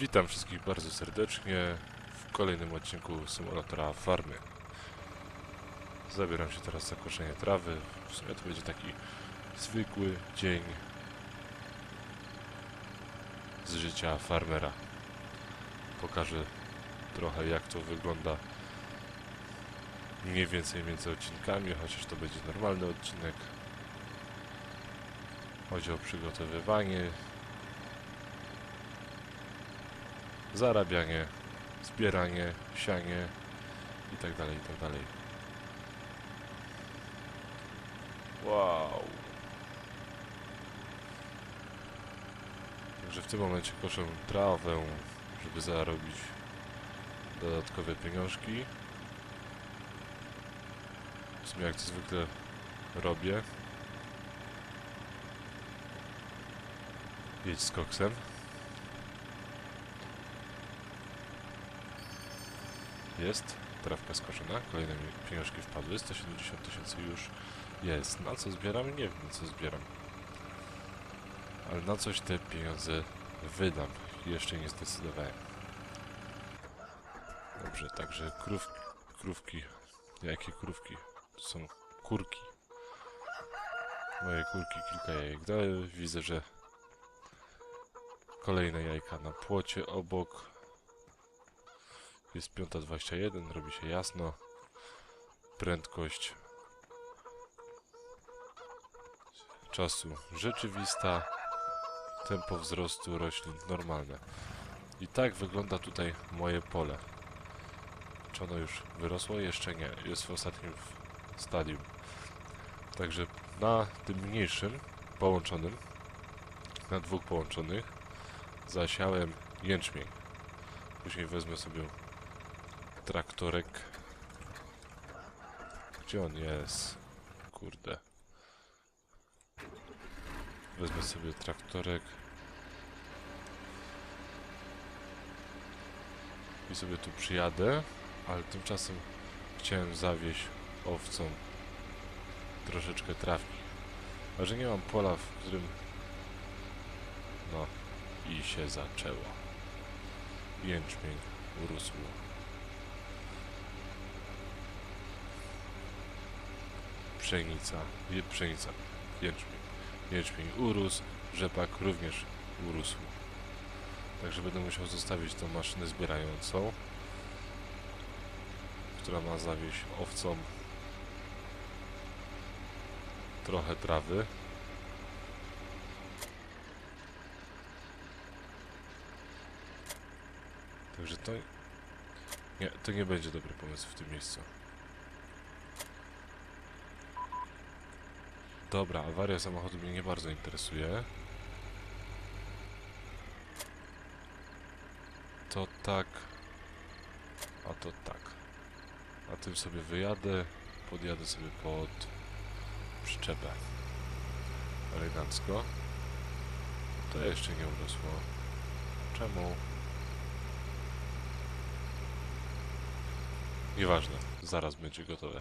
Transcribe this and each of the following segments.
Witam wszystkich bardzo serdecznie w kolejnym odcinku symulatora farmy. Zabieram się teraz za koszenie trawy. W sumie to będzie taki zwykły dzień z życia farmera. Pokażę trochę jak to wygląda mniej więcej między odcinkami, chociaż to będzie normalny odcinek. Chodzi o przygotowywanie, zarabianie, zbieranie, sianie i tak dalej, i tak. Wow. Także w tym momencie koszę trawę, żeby zarobić dodatkowe pieniążki. W sumie jak to zwykle robię. Jedź z koksem. Jest. Trawka skoszona. Kolejne pieniążki wpadły. 170 tysięcy już jest. Na co zbieram? Nie wiem na co zbieram. Ale na coś te pieniądze wydam. Jeszcze nie zdecydowałem. Dobrze, także krów, krówki. Jakie krówki? To są kurki. Moje kurki kilka jajek dały. Widzę, że kolejne jajka na płocie obok. Jest 5.21, robi się jasno. Prędkość czasu rzeczywista. Tempo wzrostu roślin normalne. I tak wygląda tutaj moje pole. Czy ono już wyrosło? Jeszcze nie. Jest w ostatnim stadium. Także na tym mniejszym, połączonym, na dwóch połączonych, zasiałem jęczmień. Później wezmę sobie traktorek. Gdzie on jest? Kurde. Wezmę sobie traktorek. I sobie tu przyjadę, ale tymczasem chciałem zawieźć owcom troszeczkę trawki. A że nie mam pola, w którym... No, i się zaczęło. Jęczmień urósł. Pszenica, pszenica, jęczmień. Jęczmień urósł, rzepak również urósł. Także będę musiał zostawić tą maszynę zbierającą, która ma zawieść owcom trochę trawy. Także to... Nie, to nie będzie dobry pomysł w tym miejscu. Dobra, awaria samochodu mnie nie bardzo interesuje. To tak. A to tak. A tym sobie wyjadę. Podjadę sobie pod przyczepę. Elegancko. To jeszcze nie urosło. Czemu? Nieważne, zaraz będzie gotowe.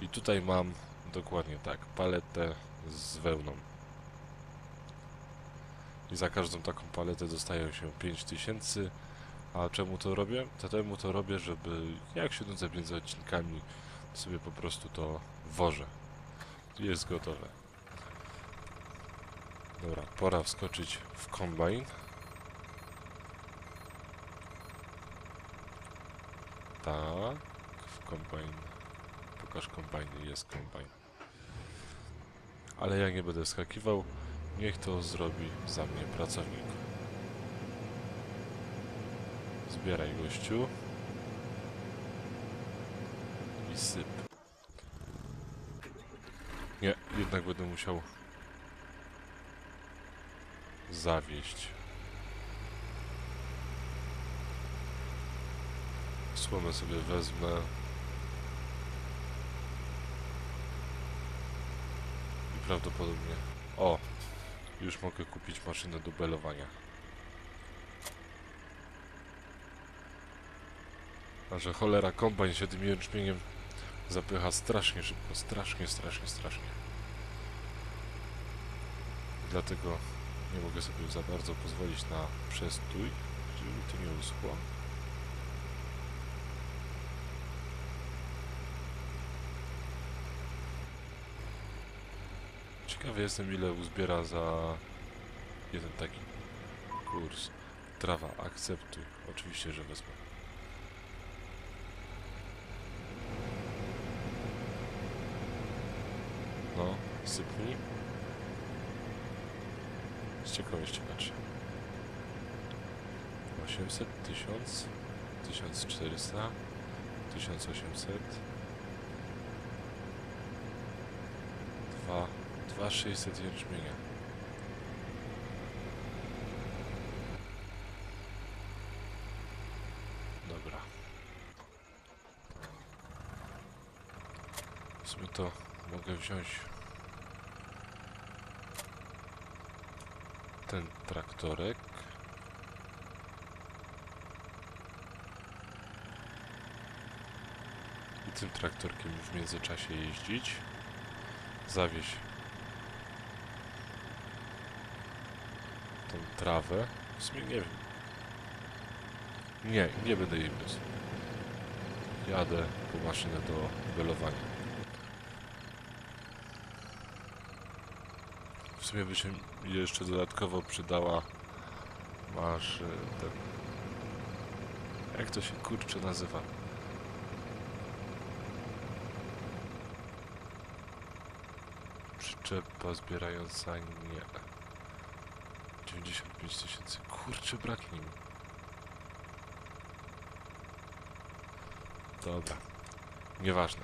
I tutaj mam dokładnie tak, paletę z wełną. I za każdą taką paletę dostają się 5000. A czemu to robię? To temu to robię, żeby jak się nudzę między odcinkami, sobie po prostu to wożę. Jest gotowe. Dobra, pora wskoczyć w kombajn. Tak, w kombajn. Pokaż kombajn, jest kombajn. Ale ja nie będę skakiwał. Niech to zrobi za mnie pracownik. Zbieraj gościu. I syp. Nie, jednak będę musiał zawieść. Słomę sobie wezmę. Prawdopodobnie... O! Już mogę kupić maszynę do belowania. A że cholera kombajn się tym jęczmieniem zapycha strasznie szybko, strasznie, strasznie, strasznie. Dlatego nie mogę sobie za bardzo pozwolić na przestój. Mi to nie uschło. Ciekawy jestem ile uzbiera za jeden taki kurs. Trawa, akceptuj. Oczywiście, że wezmę. No, sypnij. Z ciekawości patrzę. 800, 1000, 1400, 1800, 2, 2600 jęczmienia. Dobra. W sumie to mogę wziąć ten traktorek. I tym traktorkiem w międzyczasie jeździć. Zawieźć tą trawę. W sumie nie wiem. Nie, nie będę jej wiózł. Jadę po maszynę do belowania. W sumie by się jeszcze dodatkowo przydała masz ten jak to się kurczę nazywa przyczepa zbierająca nie 95 tysięcy. Kurczę braknie mi dobra. Nieważne.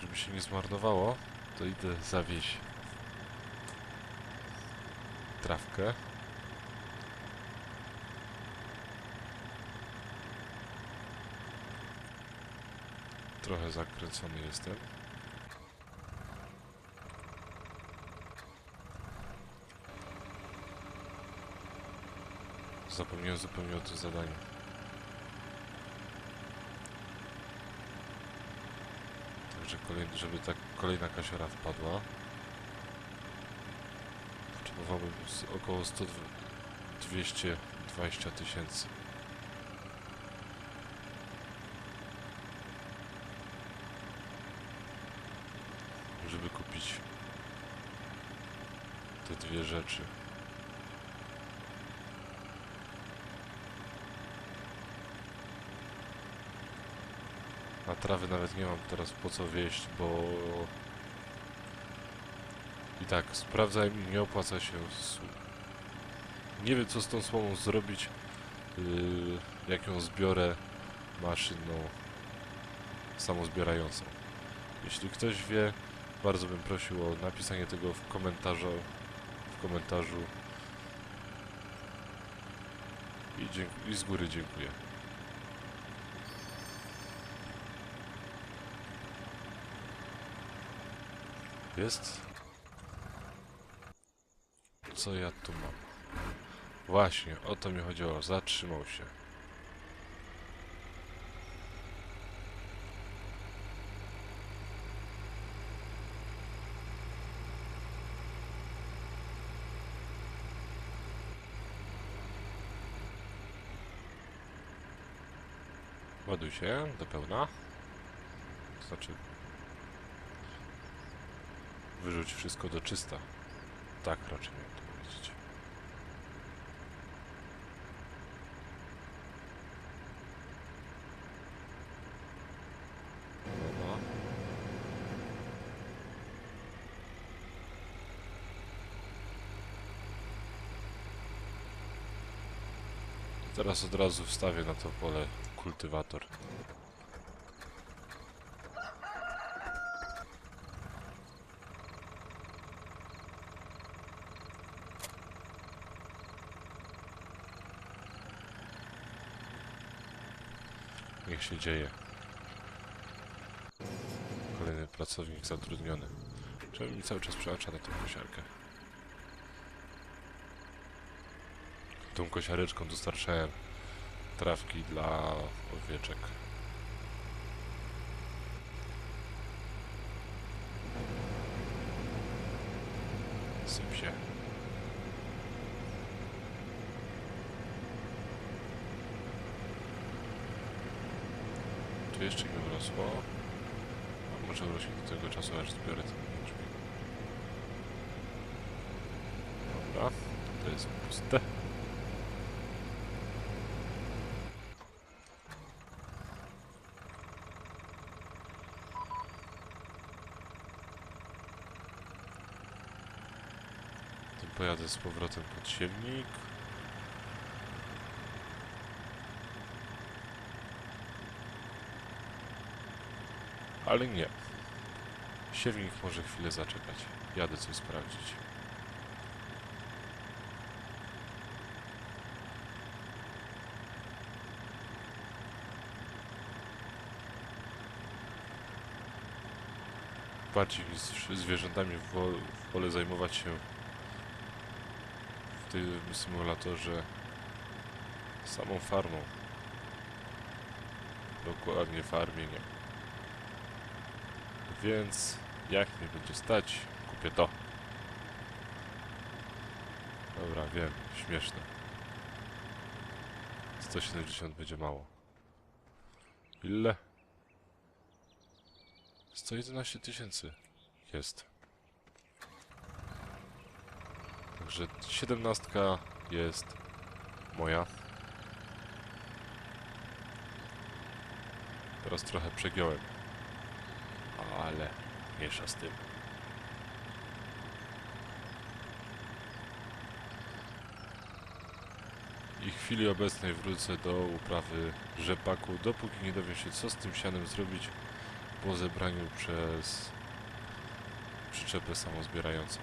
Żeby się nie zmarnowało to idę zawieźć trawkę. Trochę zakręcony jestem zapomniałem zupełnie o tym zadaniu Także kolejny, żeby ta kolejna kasiora wpadła. Potrzebowałbym około 100, 220 tysięcy. Żeby kupić te dwie rzeczy. Trawy nawet nie mam teraz po co wieść, bo i tak sprawdzałem i nie opłaca się. Nie wiem co z tą słomą zrobić, yy, jak ją zbiorę maszyną samozbierającą. Jeśli ktoś wie, bardzo bym prosił o napisanie tego w komentarzu. W komentarzu. I, I z góry dziękuję. Jest? Co ja tu mam? Właśnie, o to mi chodziło. Zatrzymał się. Ładuj się do pełna. Znaczy Wyrzuć wszystko do czysta. Tak raczej miałem to powiedzieć. No. Teraz od razu wstawię na to pole kultywator. Się dzieje. Kolejny pracownik zatrudniony. Czemu mi cały czas przełącza na tą kosiarkę? Tą kosiareczką dostarczałem trawki dla owieczek. Syp się. Urosło. A może urośnie do tego czasu, aż zbiorę. Dobra, to jest puste. Pojadę z powrotem pod siewnik. Ale nie. Siewnik może chwilę zaczekać. Jadę coś sprawdzić. Bardziej z zwierzętami wo- wolę zajmować się w tym symulatorze samą farmą. Dokładnie farmieniem. Więc jak mnie będzie stać, kupię to. Dobra, wiem, śmieszne. 170 będzie mało. Ile? 111 tysięcy jest. Także 17 jest moja. Teraz trochę przegiąłem. Ale miesza z tym. I w chwili obecnej wrócę do uprawy rzepaku, dopóki nie dowiem się co z tym sianem zrobić po zebraniu przez przyczepę samozbierającą.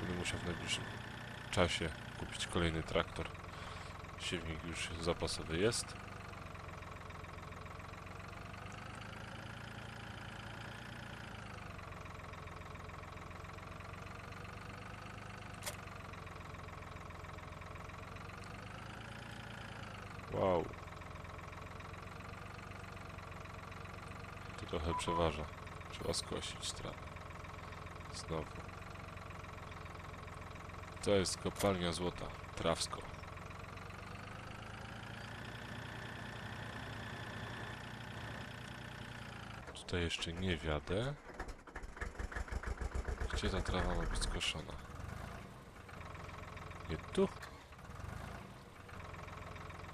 Będę musiał w najbliższym czasie kupić kolejny traktor. Siewnik już zapasowy jest. Wow. To trochę przeważa. Trzeba skosić trawę. Znowu. To jest kopalnia złota. Trawsko. Tutaj jeszcze nie wiadę. Gdzie ta trawa ma być skoszona? Nie tu?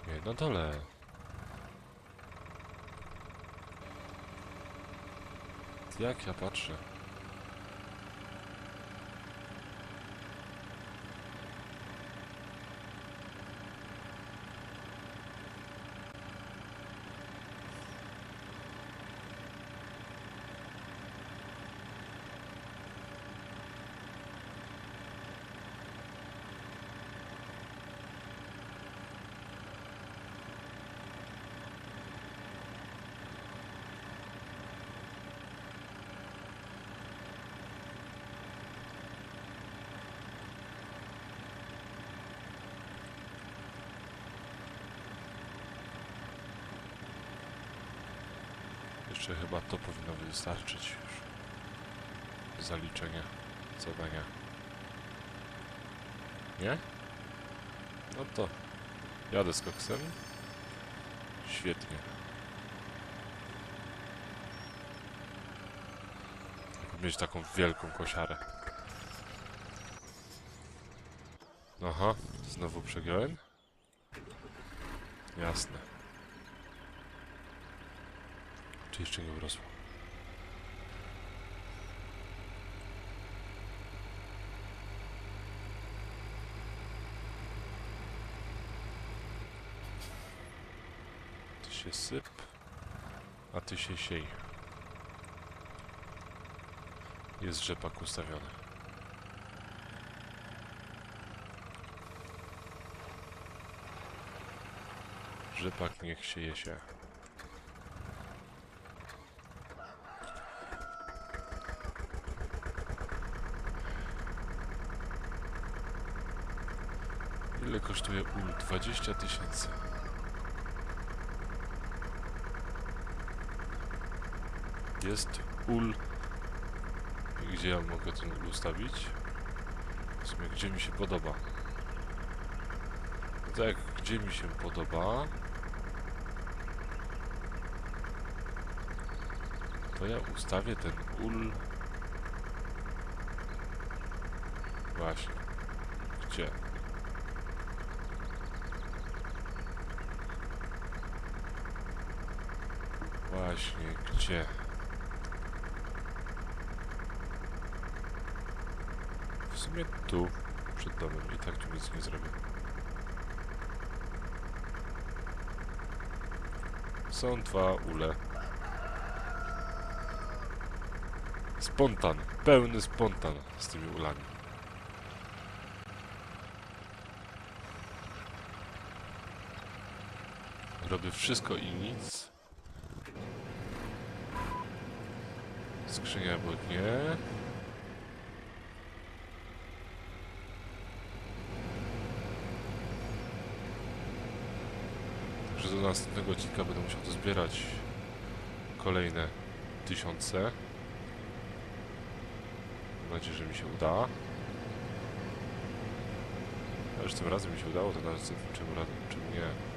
Nie, na dole. Jak ja patrzę? Jeszcze chyba to powinno wystarczyć już. Zaliczenia zadania. Nie? No to jadę z koksem. Świetnie. Mieć taką wielką kosiarę. Aha, znowu przegiąłem? Jasne. Czy jeszcze nie urosło? Ty się syp, a ty się siej. Jest rzepak ustawiony. Rzepak niech się. Ile kosztuje ul? 20 tysięcy. Jest ul. Gdzie ja mogę ten ul ustawić? W sumie, gdzie mi się podoba. Tak, gdzie mi się podoba. to ja ustawię ten ul... Właśnie. Gdzie? Właśnie, gdzie? W sumie tu, przed domem. I tak tu nic nie zrobię. Są dwa ule. Spontan. Pełny spontan z tymi ulami. Robię wszystko i nic. Skrzynia nie. Także do następnego odcinka będę musiał to zbierać kolejne tysiące. Mam nadzieję, że mi się uda. A już tym razem mi się udało, to nawet czemu, razem, czemu nie.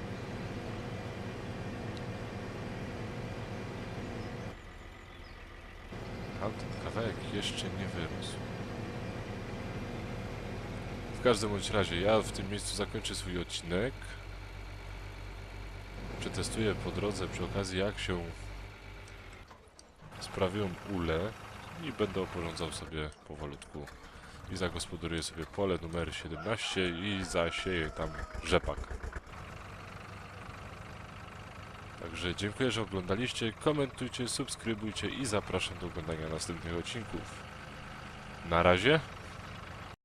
Kawałek jeszcze nie wyrósł. W każdym bądź razie, ja w tym miejscu zakończę swój odcinek. Przetestuję po drodze przy okazji jak się sprawią ule i będę oporządzał sobie powolutku i zagospodaruję sobie pole numer 17 i zasieję tam rzepak. Także dziękuję, że oglądaliście, komentujcie, subskrybujcie i zapraszam do oglądania następnych odcinków. Na razie.